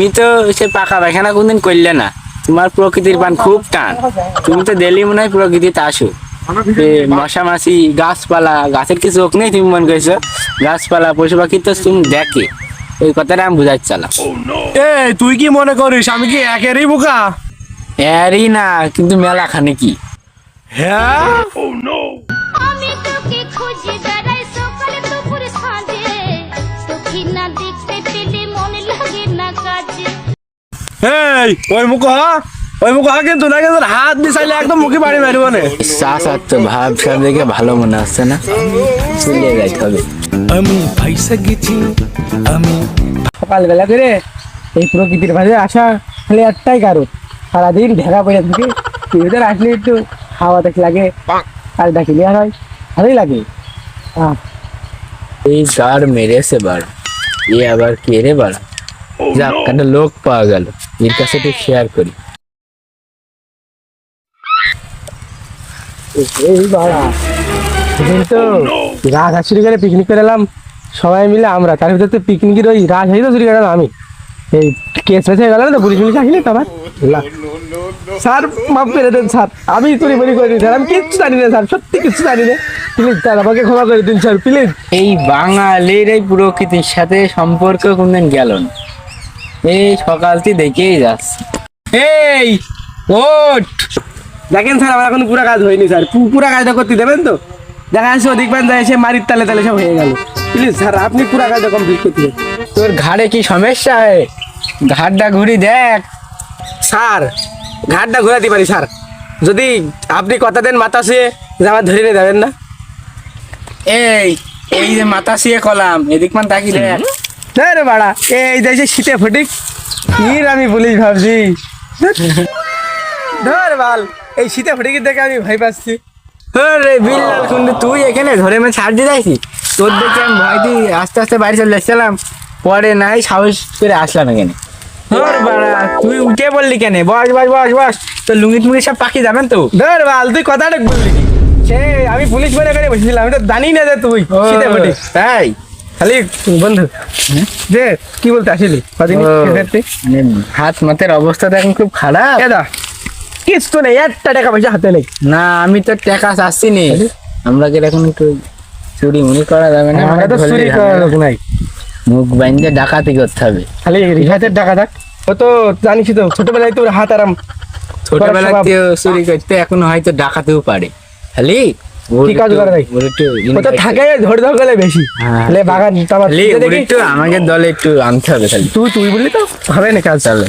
তুমি তো সে পাকা পায়খানা কোনদিন করলে না। তোমার প্রকৃতির পান খুব টান। তুমি তো ডেলি মনে হয় প্রকৃতিতে আসো। মশা মাছি গাছপালা গাছের কি চোখ নেই তুমি মনে করছ? গাছপালা পশু পাখি তো তুমি দেখে। ওই কথাটা আমি বুঝাই চালাম এ তুই কি মনে করিস? আমি কি একেরই বোকা? এরই না কিন্তু মেলা খানে কি? হ্যাঁ? এই ওই মুখ হ। ওই মুখ হ কিন্তু না কিন্তু হাত দিয়ে একদম মুখে বাড়ি মারিব না। চাষার তো ভাব সব দেখে ভালো মনে হচ্ছে না? চলে যাইতে হবে। আমি ফাইসা গেছি আমি সকালবেলা করে এই প্রকৃতির মাঝে আসা খালি একটাই কারণ। সারাদিন ঢেকা পড়ে থাকে টিভিতে আসলে একটু হাওয়া দেখে লাগে আর ডাকিলে আর হয় ভালোই লাগে। এই গার মেরেছে বার। এ আবার কে রে বাড়া যাক একটা লোক পাওয়া গেল। এর কাছে একটু শেয়ার করি। এই বাড়া। সেদিন তো রাজ হাসুরি করে পিকনিক করে এলাম সবাই মিলে আমরা। তার ভিতরে তো পিকনিকের ওই রাজ হাসি তো চুরি করে আমি। এই কেস মেস হয়ে গেল না তো পুলিশ পুলিশ আসলে তো আবার? স্যার মাফ করে দেন স্যার। আমি চুরি বলি করে দিন স্যার। আমি কিচ্ছু জানি না স্যার। সত্যি কিচ্ছু জানি না। প্লিজ স্যার আমাকে ক্ষমা করে দিন স্যার। প্লিজ। এই বাঙালির এই প্রকৃতির সাথে সম্পর্ক কোনদিন গেল না। এই সকালটি দেখেই যাচ্ছে। এই ওট দেখেন স্যার আমার এখন পুরা কাজ হয়নি স্যার। পুরা কাজটা করতে দেবেন তো? দেখা যাচ্ছে অধিক পান যায় এসে মারির তালে তালে সব হয়ে গেল। প্লিজ স্যার আপনি পুরা কাজটা কমপ্লিট করতে দেবেন। তোর ঘাড়ে কি সমস্যা হয় ঘাড়টা ঘুরি দেখ। স্যার ঘাটটা ঘোরাতে পারি স্যার। যদি আপনি কথা দেন মাথা শুয়ে যে আমার ধরে নিয়ে যাবেন না? এই এই যে মাথা শুয়ে কলাম এদিক মান তাকি দেখ। রে বাড়া এই যে শীতে ফটিক কির আমি পুলিশ ভাবছি? ধর বাল এই শীতে ফটিকের দেখে আমি ভয় পাচ্ছি। রে বিল্লাল কিন্তু তুই এখানে ধরে মানে ছাড় দিয়ে যাইছি। তোর দেখে আমি ভয় দিয়ে আস্তে আস্তে বাড়ি চলে আসছিলাম। পরে নাই সাহস করে আসলাম এখানে। ধর বাড়া তুই উঠে বললি কেন? বস বস বস বস তো লুঙ্গি টুঙ্গি সব পাখি যাবেন তো? ধর বাল তুই কথাটা বললি সে আমি পুলিশ মনে করে বসেছিলাম আমি তো জানি না যে তুই শীতে ফটিক তাই? খালি বন্ধু যে কি বলতে আসিলি? ক্ষেত্রে মানে হাত মাথের অবস্থা এখন খুব খারাপ। এদা কিচ্ছু নেই একটা টাকা পয়সা হাতে নেই। না আমি তো টাকা চাচ্ছি নি আমরা কি এখন একটু চুরি মুড়ি করা যাবে না? আমরা তো চুরি ঝামেলা। করার লোক নাই। মুখ বাইন্দে ডাকাতি করতে হবে। খালি রিহাতের টাকা থাক। ও তো জানিস তো ছোটবেলায় তোর হাত আরাম। ছোটবেলা স্বভাব। কেউ চুরি করতে এখন হয়তো ডাকাতেও পারে। খালি কি কাজ করে থাকে ধরে ধরে বেশি। হ্যাঁ। তাহলে বাগান একটু আমাকে দলে একটু আনতে হবে খালি তুই তুই বললি তো? হবে না কাজ চাললে